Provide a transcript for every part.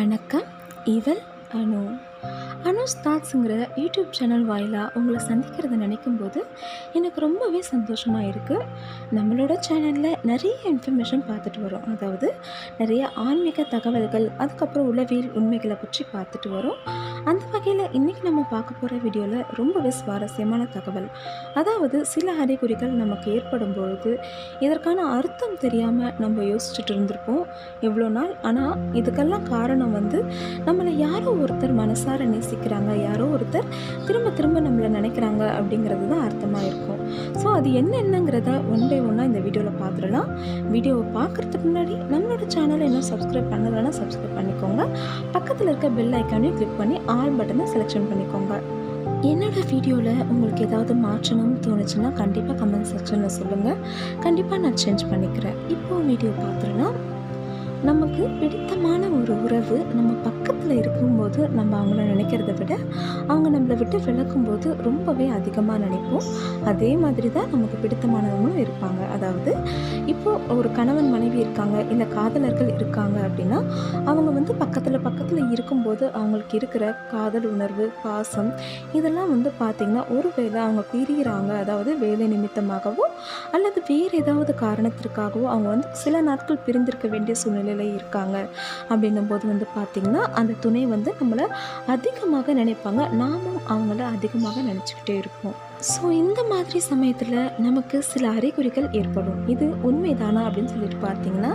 வணக்கம். இவள் அனு. அனுஸ் தாட்ஸுங்கிற யூடியூப் சேனல் வாயிலாக உங்களை சந்திக்கிறத நினைக்கும் போது எனக்கு ரொம்பவே சந்தோஷமாக இருக்குது நம்மளோட சேனலில் நிறைய இன்ஃபர்மேஷன் பார்த்துட்டு வரோம். அதாவது நிறைய ஆன்மீக தகவல்கள் அதுக்கப்புறம் உளவியல் உண்மைகளை பற்றி பார்த்துட்டு வரோம். அந்த வகையில் இன்றைக்கி நம்ம பார்க்க போகிற வீடியோவில் ரொம்பவே சுவாரஸ்யமான தகவல். அதாவது சில அறிகுறிகள் நமக்கு ஏற்படும் பொழுது இதற்கான அர்த்தம் தெரியாமல் நம்ம யோசிச்சுட்டு இருந்திருப்போம் எவ்வளோ நாள். ஆனால் இதுக்கெல்லாம் காரணம் வந்து நம்மளை யாரோ ஒருத்தர் மனசார நினைக்கிறாங்க. யாரோ ஒருத்தர் திரும்ப திரும்ப நம்மளை நினைக்கிறாங்க அப்படிங்கிறது தான் அர்த்தமாக இருக்கும். ஸோ அது என்னென்னங்கிறத ஒன் பை ஒன்னாக இந்த வீடியோவில் பார்த்துடலாம். வீடியோவை பார்க்குறதுக்கு முன்னாடி நம்மளோட சேனலை இன்னும் சப்ஸ்கிரைப் பண்ணலைன்னா சப்ஸ்கிரைப் பண்ணிக்கோங்க. பக்கத்தில் இருக்க பெல் ஐக்கானையும் கிளிக் பண்ணி ஆல் பட்டனை செலெக்ஷன் பண்ணிக்கோங்க. என்னோடய வீடியோவில் உங்களுக்கு ஏதாவது மாற்றணும் தோணுச்சுன்னா கண்டிப்பாக கமெண்ட் செக்ஷனில் சொல்லுங்கள் கண்டிப்பாக நான் சேஞ்ச் பண்ணிக்கிறேன். இப்போது வீடியோ பார்த்துருன்னா நமக்கு பிடித்தமான ஒரு உறவு நம்ம பக்கத்தில் இருக்கும்போது நம்ம அவங்கள நினைக்கிறத விட அவங்க நம்மளை விட்டு விளக்கும்போது ரொம்பவே அதிகமாக நினைப்போம். அதே மாதிரி தான் நமக்கு பிடித்தமானவங்களும் இருப்பாங்க. அதாவது இப்போது ஒரு கணவன் மனைவி இருக்காங்க இல்லை காதலர்கள் இருக்காங்க அப்படின்னா அவங்க வந்து பக்கத்தில் பக்கத்தில் இருக்கும்போது அவங்களுக்கு இருக்கிற காதல் உணர்வு பாசம் இதெல்லாம் வந்து பார்த்திங்கன்னா ஒரு வேளை அவங்க பிரிகிறாங்க அதாவது வேலை நிமித்தமாகவோ அல்லது வேறு ஏதாவது காரணத்திற்காகவோ அவங்க வந்து சில நாட்கள் பிரிந்திருக்க வேண்டிய சூழ்நிலை சூழ்நிலையில் இருக்காங்க. அப்படின்னும் போது வந்து பார்த்திங்கன்னா அந்த துணை வந்து நம்மளை அதிகமாக நினைப்பாங்க. நாமும் அவங்கள அதிகமாக நினச்சிக்கிட்டே இருப்போம். ஸோ இந்த மாதிரி சமயத்தில் நமக்கு சில அறிகுறிகள் ஏற்படும். இது உண்மைதானா அப்படின்னு சொல்லிட்டு பார்த்தீங்கன்னா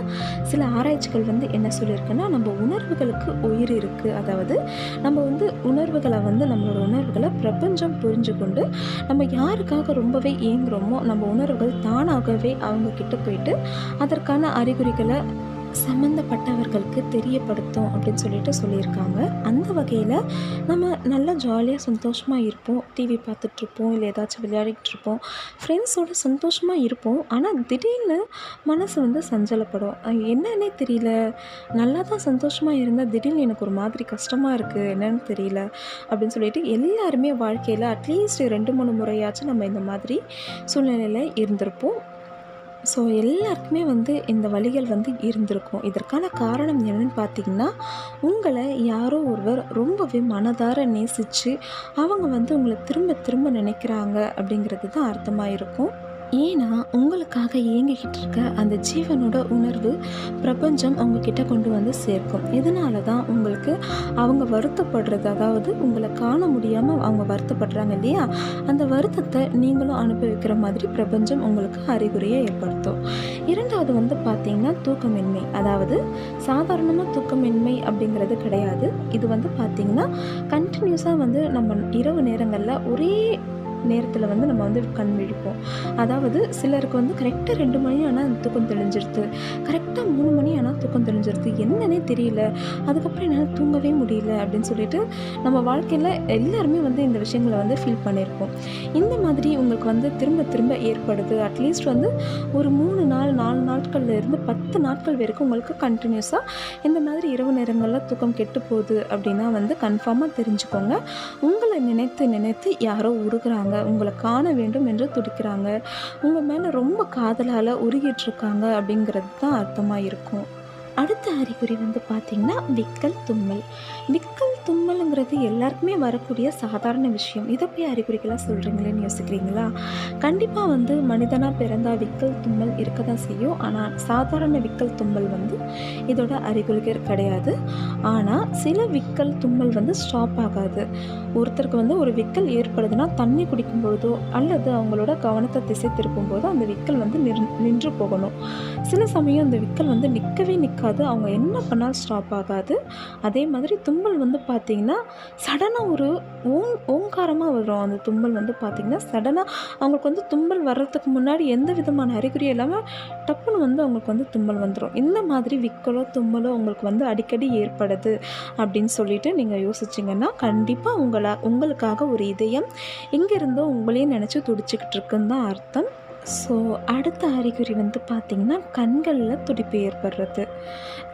சில ஆராய்ச்சிகள் வந்து என்ன சொல்லியிருக்குன்னா நம்ம உணர்வுகளுக்கு உயிர் இருக்குது அதாவது நம்ம வந்து உணர்வுகளை வந்து நம்மளோட உணர்வுகளை பிரபஞ்சம் புரிஞ்சு கொண்டு நம்ம யாருக்காக ரொம்பவே ஏங்குறோமோ நம்ம உணர்வுகள் தானாகவே அவங்கக்கிட்ட போயிட்டு அதற்கான அறிகுறிகளை சம்மந்தப்பட்டவர்களுக்கு தெரியப்படுத்தும் அப்படின்னு சொல்லிட்டு சொல்லியிருக்காங்க. அந்த வகையில் நம்ம நல்லா ஜாலியாக சந்தோஷமாக இருப்போம். டிவி பார்த்துட்ருப்போம். இல்லை ஏதாச்சும் விளையாடிட்டு இருப்போம் ஃப்ரெண்ட்ஸோட சந்தோஷமாக இருப்போம். ஆனால் திடீர்னு மனசு வந்து சஞ்சலப்படும். என்னன்னே தெரியல. நல்லா தான் சந்தோஷமாக இருந்தால் திடீர்னு எனக்கு ஒரு மாதிரி கஷ்டமாக இருக்குது என்னன்னு தெரியல. அப்படின்னு சொல்லிட்டு எல்லாருமே வாழ்க்கையில் அட்லீஸ்ட் ரெண்டு மூணு முறையாச்சும் நம்ம இந்த மாதிரி சூழ்நிலையில் இருந்திருப்போம். ஸோ எல்லாருக்குமே வந்து இந்த வழிகள் வந்து இருந்திருக்கும். இதற்கான காரணம் என்னன்னு பார்த்தீங்கன்னா உங்களை யாரோ ஒருவர் ரொம்பவே மனதார நேசித்து அவங்க வந்து உங்களை திரும்ப திரும்ப நினைக்கிறாங்க அப்படிங்கிறது தான் அர்த்தமாக இருக்கும் ஏன்னா உங்களுக்காக இயங்கிக்கிட்டு இருக்க அந்த ஜீவனோட உணர்வு பிரபஞ்சம் உங்ககிட்ட கொண்டு வந்து சேர்க்கும். இதனால தான் உங்களுக்கு அவங்க வருத்தப்படுறது அதாவது உங்களை காண முடியாமல் அவங்க வருத்தப்படுறாங்க இல்லையா? அந்த வருத்தத்தை நீங்களும் அனுபவிக்கிற மாதிரி பிரபஞ்சம் உங்களுக்கு அறிகுறியை ஏற்படுத்தும். இரண்டாவது வந்து பார்த்திங்கன்னா தூக்கமின்மை. அதாவது சாதாரணமாக தூக்கமின்மை அப்படிங்கிறது கிடையாது. இது வந்து பார்த்திங்கன்னா கண்டினியூஸாக வந்து நம்ம இரவு நேரங்களில் ஒரே நேரத்தில் வந்து நம்ம வந்து கண் விழிப்போம். அதாவது சிலருக்கு வந்து கரெக்டாக ரெண்டு மணி ஆனால் தூக்கம் தெளிஞ்சிருது. கரெக்டாக மூணு மணி ஆனால் தூக்கம் தெளிஞ்சிருது என்னன்னே தெரியல. அதுக்கப்புறம் என்னால் தூங்கவே முடியல அப்படின்னு சொல்லிட்டு நம்ம வாழ்க்கையில் எல்லாருமே வந்து இந்த விஷயங்களை வந்து ஃபீல் பண்ணியிருக்கோம் இந்த மாதிரி உங்களுக்கு வந்து திரும்ப திரும்ப ஏற்படுது. அட்லீஸ்ட் வந்து ஒரு மூணு நாள் நாலு நாட்கள்ல இருந்து பத்து நாட்கள் வரைக்கும் உங்களுக்கு கண்டினியூஸாக இந்த மாதிரி இரவு நேரங்களில் தூக்கம் கெட்டு போகுது அப்படின்னா வந்து கன்ஃபார்மாக தெரிஞ்சுக்கோங்க. உங்களை நினைத்து நினைத்து யாரோ உருகிறாங்க. உங்களை காண வேண்டும் என்று துடிக்கிறாங்க. உங்கள் மேலே ரொம்ப காதலால் உருகிட்டு இருக்காங்க அப்படிங்கிறது தான் அர்த்தம். அதிகமாக இருக்கும் அடுத்த அறிகுறி வந்து பார்த்திங்கன்னா விக்கல் தும்மல். விக்கல் தும்மலுங்கிறது எல்லாருக்குமே வரக்கூடிய சாதாரண விஷயம். இதை போய் அறிகுறிகளாக சொல்கிறீங்களேன்னு யோசிக்கிறீங்களா? கண்டிப்பாக வந்து மனிதனாக பிறந்தா விக்கல் தும்மல் இருக்க தான் செய்யும். ஆனால் சாதாரண விக்கல் தும்மல் வந்து இதோட அறிகுறிகள் கிடையாது. ஆனால் சில விக்கல் தும்மல் வந்து ஸ்டாப் ஆகாது. ஒருத்தருக்கு வந்து ஒரு விக்கல் ஏற்படுதுன்னா தண்ணி குடிக்கும் பொழுதோ அல்லது அவங்களோட கவனத்தை திசை திருப்பும் போதோ அந்த விக்கல் வந்து நின் நின்று போகணும். சில சமயம் அந்த விக்கல் வந்து நிற்கவே நிற்காது அவங்க என்ன பண்ணாலும் ஸ்டாப் ஆகாது. அதே மாதிரி தும்மல் வந்து பார்த்திங்கன்னா சடனாக ஒரு ஓங் ஓங்காரமாக வரும். அந்த தும்மல் வந்து பார்த்திங்கன்னா சடனாக அவங்களுக்கு வந்து தும்மல் வர்றதுக்கு முன்னாடி எந்த விதமான அறிகுறியும் இல்லாமல் டப்புன்னு வந்து அவங்களுக்கு வந்து தும்மல் வந்துடும் இந்த மாதிரி விக்கலோ தும்மலோ உங்களுக்கு வந்து அடிக்கடி ஏற்படுது அப்படின்னு சொல்லிட்டு நீங்கள் யோசிச்சிங்கன்னா கண்டிப்பாக உங்களை உங்களுக்காக ஒரு இதயம் எங்கேருந்தோ உங்களையும் நினச்சி துடிச்சிக்கிட்டு இருக்குன்னு தான் அர்த்தம். ஸோ அடுத்த அறிகுறி வந்து பார்த்திங்கன்னா கண்களில் துடிப்பு ஏற்படுறது.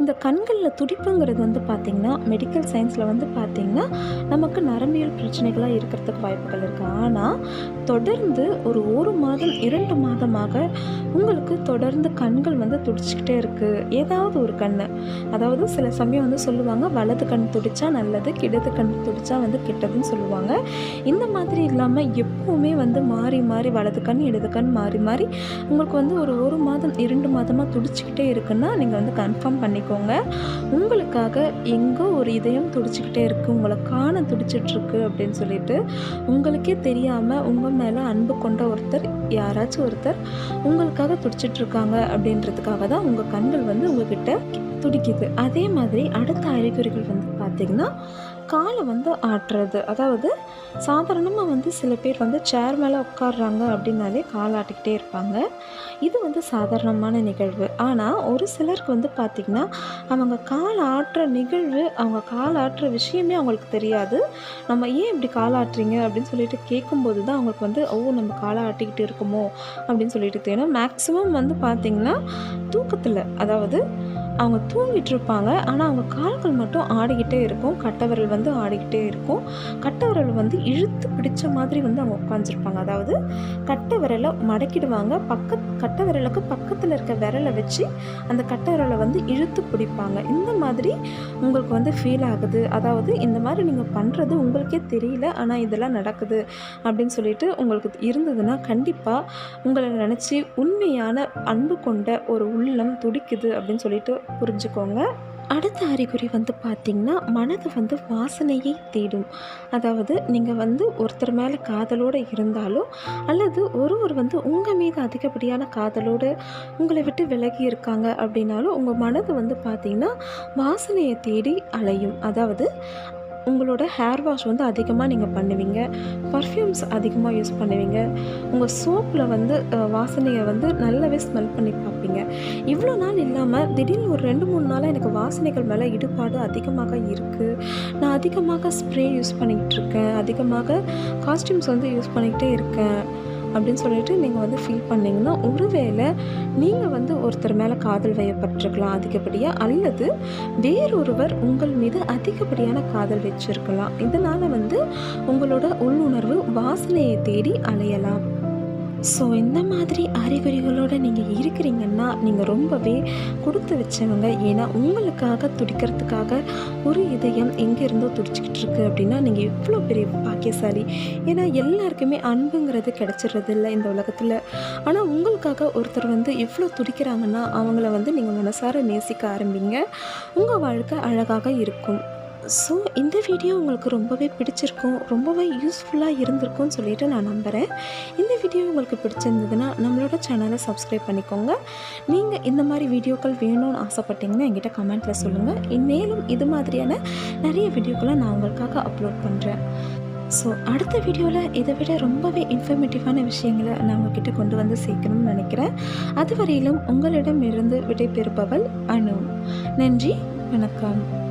இந்த கண்களில் துடிப்புங்கிறது வந்து பார்த்திங்கன்னா மெடிக்கல் சயின்ஸில் வந்து பார்த்திங்கன்னா நமக்கு நரம்பியல் பிரச்சனைகளாக இருக்கிறதுக்கு வாய்ப்புகள் இருக்குது ஆனால் தொடர்ந்து ஒரு ஒரு மாதம் இரண்டு மாதமாக உங்களுக்கு தொடர்ந்து கண்கள் வந்து துடிச்சிக்கிட்டே இருக்குது ஏதாவது ஒரு கண் அதாவது சில சமயம் வந்து சொல்லுவாங்க வலது கண் துடித்தா நல்லது கிடது கண் துடித்தா வந்து கெட்டதுன்னு சொல்லுவாங்க. இந்த மாதிரி இல்லாமல் எப்போவுமே வந்து மாறி மாறி வலது கண் இடது கண் மாறி மாதிரி உங்களுக்கு வந்து ஒரு ஒரு மாதம் இரண்டு மாதமாக துடிச்சிக்கிட்டே இருக்குன்னா நீங்கள் வந்து கன்ஃபார்ம் பண்ணிக்கோங்க. உங்களுக்காக எங்கோ ஒரு இதயம் துடிச்சிக்கிட்டே இருக்குது உங்களை காண துடிச்சிட்ருக்கு அப்படின்னு சொல்லிட்டு உங்களுக்கே தெரியாமல் உங்கள் மேலே அன்பு கொண்ட ஒருத்தர் யாராச்சும் ஒருத்தர் உங்களுக்காக துடிச்சிட்ருக்காங்க அப்படின்றதுக்காக தான் உங்கள் கண்கள் வந்து உங்ககிட்ட துடிக்குது. அதே மாதிரி அடுத்த அறிகுறிகள் வந்து பார்த்திங்கன்னா காலை வந்து ஆட்டுறது. அதாவது சாதாரணமாக வந்து சில பேர் வந்து சேர் மேலே உட்காடுறாங்க அப்படின்னாலே கால் ஆட்டிக்கிட்டே இருப்பாங்க. இது வந்து சாதாரணமான நிகழ்வு. ஆனால் ஒரு சிலருக்கு வந்து பார்த்திங்கன்னா அவங்க கால் ஆட்டுற நிகழ்வு அவங்க கால் ஆட்டுற விஷயமே அவங்களுக்கு தெரியாது. நம்ம ஏன் இப்படி கால் ஆட்டுறீங்க? அப்படின்னு சொல்லிட்டு கேட்கும்போது தான் அவங்களுக்கு வந்து ஓ நம்ம காலை ஆட்டிக்கிட்டு இருக்குமோ? அப்படின்னு சொல்லிட்டு தெரியும். மேக்ஸிமம் வந்து பார்த்திங்கன்னா தூக்கத்தில் அதாவது அவங்க தூங்கிட்டு இருப்பாங்க ஆனால் அவங்க கால்கள் மட்டும் ஆடிக்கிட்டே இருக்கும். கட்டவரல் வந்து ஆடிக்கிட்டே இருக்கும். கட்டவரல் வந்து இழுத்து பிடிச்ச மாதிரி வந்து அவங்க உட்காந்துருப்பாங்க அதாவது கட்டை விரலை மடக்கிடுவாங்க. பக்க கட்டை விரலுக்கு பக்கத்தில் இருக்க விரலை வச்சு அந்த கட்டை விரலை வந்து இழுத்து பிடிப்பாங்க. இந்த மாதிரி உங்களுக்கு வந்து ஃபீல் ஆகுது. அதாவது இந்த மாதிரி நீங்கள் பண்ணுறது உங்களுக்கே தெரியல ஆனால் இதெல்லாம் நடக்குது அப்படின்னு சொல்லிட்டு உங்களுக்கு இருந்ததுன்னா கண்டிப்பாக உங்களை நினச்சி உண்மையான அன்பு கொண்ட ஒரு உள்ளம் துடிக்குது அப்படின்னு சொல்லிட்டு புரிஞ்சுக்கோங்க. அடுத்த அறிகுறி வந்து பார்த்திங்கன்னா மனது வந்து வாசனையை தேடும். அதாவது நீங்கள் வந்து ஒருத்தர் மேலே காதலோடு இருந்தாலும் அல்லது ஒருவர் வந்து உங்கள் மீது அதிகப்படியான காதலோடு உங்களை விட்டு விலகி இருக்காங்க அப்படின்னாலும் உங்கள் மனது வந்து பார்த்திங்கன்னா வாசனையை தேடி அலையும். அதாவது உங்களோட ஹேர் வாஷ் வந்து அதிகமாக நீங்கள் பண்ணுவீங்க. பர்ஃப்யூம்ஸ் அதிகமாக யூஸ் பண்ணுவீங்க. உங்கள் சோப்பில் வந்து வாசனையை வந்து நல்லாவே ஸ்மெல் பண்ணி பார்ப்பீங்க. இவ்வளோ நாள் இல்லாமல் திடீர்னு ஒரு ரெண்டு மூணு நாளாக எனக்கு வாசனைகள் மேலே ஈடுபாடு அதிகமாக இருக்குது நான் அதிகமாக ஸ்ப்ரே யூஸ் பண்ணிக்கிட்டு இருக்கேன். அதிகமாக காஸ்டியூம்ஸ் வந்து யூஸ் பண்ணிக்கிட்டே இருக்கேன். அப்படின்னு சொல்லிட்டு நீங்கள் வந்து ஃபீல் பண்ணிங்கன்னா ஒருவேளை நீங்கள் வந்து ஒருத்தர் மேலே காதல் வயப்பட்டிருக்கலாம் அதிகப்படியாக அல்லது வேறொருவர் உங்கள் மீது அதிகப்படியான காதல் வச்சிருக்கலாம். இதனால் வந்து உங்களோட உள்ளுணர்வு வாசனையை தேடி அலையலாம். ஸோ இந்த மாதிரி அறிகுறிகளோடு நீங்கள் இருக்கிறீங்கன்னா நீங்கள் ரொம்பவே கொடுத்து வச்சவங்க. ஏன்னா உங்களுக்காக துடிக்கிறதுக்காக ஒரு இதயம் எங்கேருந்தோ துடிச்சிக்கிட்டு இருக்குது அப்படின்னா நீங்கள் எவ்வளோ பெரிய பாக்கியசாலி. ஏன்னா எல்லாருக்குமே அன்புங்கிறது கிடச்சிடுறது இல்லை இந்த உலகத்தில். ஆனால் உங்களுக்காக ஒருத்தர் வந்து எவ்வளோ துடிக்கிறாங்கன்னா அவங்கள வந்து நீங்கள் மனசார நேசிக்க ஆரம்பிங்க. உங்கள் வாழ்க்கை அழகாக இருக்கும். ஸோ இந்த வீடியோ உங்களுக்கு ரொம்பவே பிடிச்சிருக்கும் ரொம்பவே யூஸ்ஃபுல்லாக இருந்திருக்கும்னு சொல்லிட்டு நான் நம்புகிறேன் இந்த வீடியோ உங்களுக்கு பிடிச்சிருந்ததுன்னா நம்மளோட சேனலை சப்ஸ்கிரைப் பண்ணிக்கோங்க. நீங்கள் இந்த மாதிரி வீடியோக்கள் வேணும்னு ஆசைப்பட்டீங்கன்னா என்கிட்ட கமெண்ட்டில் சொல்லுங்கள் மேலும் இது மாதிரியான நிறைய வீடியோக்களை நான் உங்களுக்காக அப்லோட் பண்ணுறேன் ஸோ அடுத்த வீடியோவில் இதை விட ரொம்பவே இன்ஃபர்மேட்டிவான விஷயங்களை நான் உங்ககிட்ட கொண்டு வந்து சேர்க்கணும்னு நினைக்கிறேன். அதுவரையிலும் உங்களிடமிருந்து விடைபெறுபவள் அனு. நன்றி வணக்கம்.